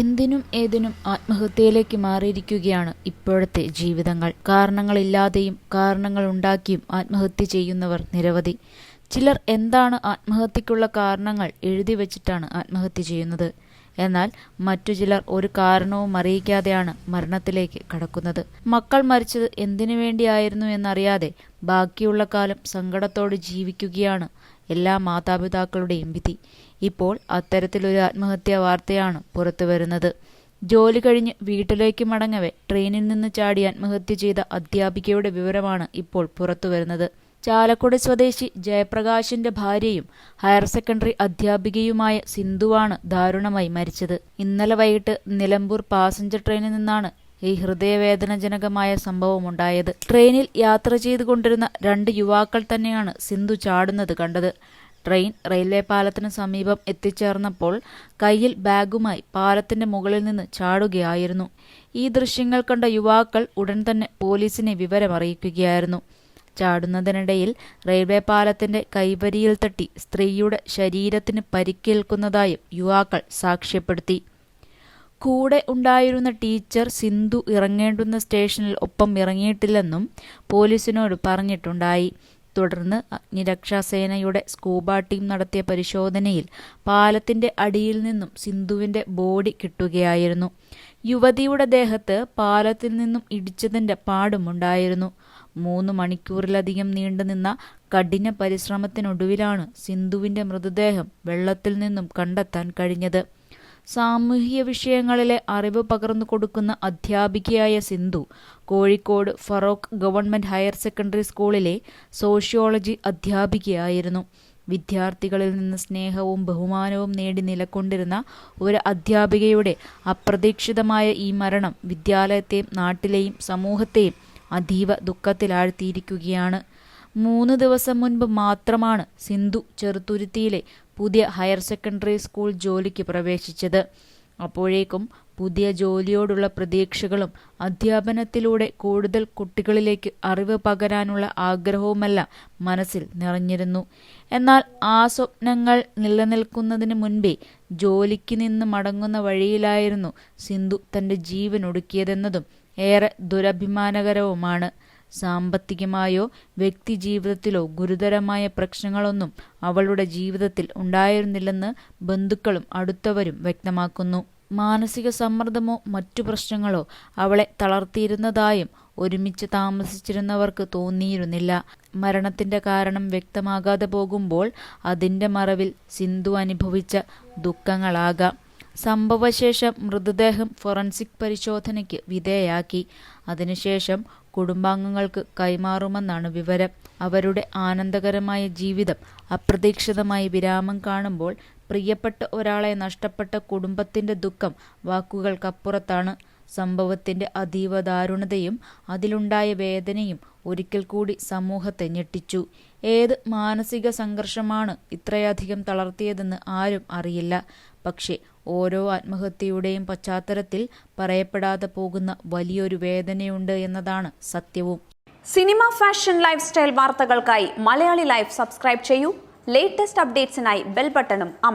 എന്തിനും ഏതിനും ആത്മഹത്യയിലേക്ക് മാറിയിരിക്കുകയാണ് ഇപ്പോഴത്തെ ജീവിതങ്ങൾ. കാരണങ്ങളില്ലാതെയും കാരണങ്ങൾ ഉണ്ടാക്കിയും ആത്മഹത്യ ചെയ്യുന്നവർ നിരവധി. ചിലർ എന്താണ് ആത്മഹത്യക്കുള്ള കാരണങ്ങൾ എഴുതി വച്ചിട്ടാണ് ആത്മഹത്യ ചെയ്യുന്നത്. എന്നാൽ മറ്റു ചിലർ ഒരു കാരണവും അറിയിക്കാതെയാണ് മരണത്തിലേക്ക് കടക്കുന്നത്. മക്കൾ മരിച്ചത് എന്തിനു വേണ്ടിയായിരുന്നു എന്നറിയാതെ ബാക്കിയുള്ള കാലം സങ്കടത്തോട് ജീവിക്കുകയാണ് എല്ലാ മാതാപിതാക്കളുടെയും വിധി. ഇപ്പോൾ അത്തരത്തിലൊരു ആത്മഹത്യാ വാർത്തയാണ് പുറത്തുവരുന്നത് ജോലി കഴിഞ്ഞ് വീട്ടിലേക്ക് മടങ്ങവെ ട്രെയിനിൽ നിന്ന് ചാടി ആത്മഹത്യ ചെയ്ത അധ്യാപികയുടെ വിവരമാണ് ഇപ്പോൾ പുറത്തുവരുന്നത് ചാലക്കുടി സ്വദേശി ജയപ്രകാശിന്റെ ഭാര്യയും ഹയർ സെക്കൻഡറി അധ്യാപികയുമായ സിന്ധുവാണ് ദാരുണമായി മരിച്ചത്. ഇന്നലെ വൈകിട്ട് നിലമ്പൂർ പാസഞ്ചർ ട്രെയിനിൽ നിന്നാണ് ഈ ഹൃദയവേദനജനകമായ സംഭവമുണ്ടായത് ട്രെയിനിൽ യാത്ര ചെയ്തുകൊണ്ടിരുന്ന രണ്ട് യുവാക്കൾ തന്നെയാണ് സിന്ധു ചാടുന്നത് കണ്ടത്. ട്രെയിൻ റെയിൽവേ പാലത്തിന് സമീപം എത്തിച്ചേർന്നപ്പോൾ കയ്യിൽ ബാഗുമായി പാലത്തിന്റെ മുകളിൽ നിന്ന് ചാടുകയായിരുന്നു. ഈ ദൃശ്യങ്ങൾ കണ്ട യുവാക്കൾ ഉടൻ തന്നെ പോലീസിനെ വിവരമറിയിക്കുകയായിരുന്നു. ചാടുന്നതിനിടയിൽ റെയിൽവേ പാലത്തിന്റെ കൈവരിയിൽ തട്ടി സ്ത്രീയുടെ ശരീരത്തിന് പരിക്കേൽക്കുന്നതായും യുവാക്കൾ സാക്ഷ്യപ്പെടുത്തി. കൂടെ ഉണ്ടായിരുന്ന ടീച്ചർ സിന്ധു ഇറങ്ങേണ്ടുന്ന സ്റ്റേഷനിൽ ഒപ്പം ഇറങ്ങിയിട്ടില്ലെന്നും പോലീസിനോട് പറഞ്ഞിട്ടുണ്ടായി. തുടർന്ന് അഗ്നിരക്ഷാസേനയുടെ സ്കൂബ ടീം നടത്തിയ പരിശോധനയിൽ പാലത്തിന്റെ അടിയിൽ നിന്നും സിന്ധുവിന്റെ ബോഡി കിട്ടുകയായിരുന്നു. യുവതിയുടെ ദേഹത്ത് പാലത്തിൽ നിന്നും ഇടിച്ചതിന്റെ പാടുമുണ്ടായിരുന്നു മൂന്ന് മണിക്കൂറിലധികം നീണ്ടുനിന്ന കഠിന പരിശ്രമത്തിനൊടുവിലാണ് സിന്ധുവിന്റെ മൃതദേഹം വെള്ളത്തിൽ നിന്നും കണ്ടെത്താൻ കഴിഞ്ഞത്. സാമൂഹിക വിഷയങ്ങളിലെ അറിവ് പകർന്നു കൊടുക്കുന്ന അധ്യാപികയായ Sindhu Kozhikode Feroke government higher secondary സ്കൂളിലെ സോഷ്യോളജി അധ്യാപികയായിരുന്നു. വിദ്യാർത്ഥികളിൽ നിന്ന് സ്നേഹവും ബഹുമാനവും നേടി നിലക്കൊണ്ടിരുന്ന ഒരു അധ്യാപികയുടെ അപ്രതീക്ഷിതമായ ഈ മരണം വിദ്യാലയത്തെയും നാട്ടിലെയും സമൂഹത്തെയും അതീവ ദുഃഖത്തിലാഴ്ത്തിയിരിക്കുകയാണ്. മൂന്ന് ദിവസം മുൻപ് മാത്രമാണ് സിന്ധു ചെറുത്തുരുത്തിയിലെ പുതിയ ഹയർ സെക്കൻഡറി സ്കൂൾ ജോലിക്ക് പ്രവേശിച്ചത്. അപ്പോഴേക്കും പുതിയ ജോലിയോടുള്ള പ്രതീക്ഷകളും അധ്യാപനത്തിലൂടെ കൂടുതൽ കുട്ടികളിലേക്ക് അറിവ് പകരാനുള്ള ആഗ്രഹവുമെല്ലാം മനസ്സിൽ നിറഞ്ഞിരുന്നു. എന്നാൽ ആ സ്വപ്നങ്ങൾ നിലനിൽക്കുന്നതിന് മുൻപേ ജോലിക്ക് നിന്ന് മടങ്ങുന്ന വഴിയിലായിരുന്നു സിന്ധു തന്റെ ജീവൻ ഒടുക്കിയതെന്നതും ഏറെ ദുരഭിമാനകരവുമാണ്. സാമ്പത്തികമായോ വ്യക്തി ജീവിതത്തിലോ ഗുരുതരമായ പ്രശ്നങ്ങളൊന്നും അവളുടെ ജീവിതത്തിൽ ഉണ്ടായിരുന്നില്ലെന്ന് ബന്ധുക്കളും അടുത്തവരും വ്യക്തമാക്കുന്നു. മാനസിക സമ്മർദ്ദമോ മറ്റു പ്രശ്നങ്ങളോ അവളെ തളർത്തിയിരുന്നതായും ഒരുമിച്ച് താമസിച്ചിരുന്നവർക്ക് തോന്നിയിരുന്നില്ല. മരണത്തിന്റെ കാരണം വ്യക്തമാകാതെ പോകുമ്പോൾ അതിന്റെ മറവിൽ സിന്ധു അനുഭവിച്ച ദുഃഖങ്ങളാകാം. സംഭവശേഷം മൃതദേഹം ഫോറൻസിക് പരിശോധനയ്ക്ക് വിധേയാക്കി അതിനുശേഷം കുടുംബാംഗങ്ങൾക്ക് കൈമാറുമെന്നാണ് വിവരം. അവരുടെ ആനന്ദകരമായ ജീവിതം അപ്രതീക്ഷിതമായി വിരാമം കാണുമ്പോൾ പ്രിയപ്പെട്ട ഒരാളെ നഷ്ടപ്പെട്ട കുടുംബത്തിന്റെ ദുഃഖം വാക്കുകൾക്കപ്പുറത്താണ്. സംഭവത്തിന്റെ അതീവ ദാരുണതയും അതിലുണ്ടായ വേദനയും ഒരിക്കൽ കൂടി സമൂഹത്തെ ഞെട്ടിച്ചു. ഏത് മാനസിക സംഘർഷമാണ് ഇത്രയധികം തളർത്തിയതെന്ന് ആരും അറിയില്ല. പക്ഷേ ഓരോ ആത്മഹത്യയുടെയും പശ്ചാത്തലത്തിൽ പറയപ്പെടാതെ പോകുന്ന വലിയൊരു വേദനയുണ്ട് എന്നതാണ് സത്യവും. സിനിമ ഫാഷൻ ലൈഫ് സ്റ്റൈൽ വാർത്തകൾക്കായി മലയാളി ലൈഫ് സബ്സ്ക്രൈബ് ചെയ്യൂ. ലേറ്റസ്റ്റ് അപ്ഡേറ്റ്സിനായി ബെൽ ബട്ടണും അമർ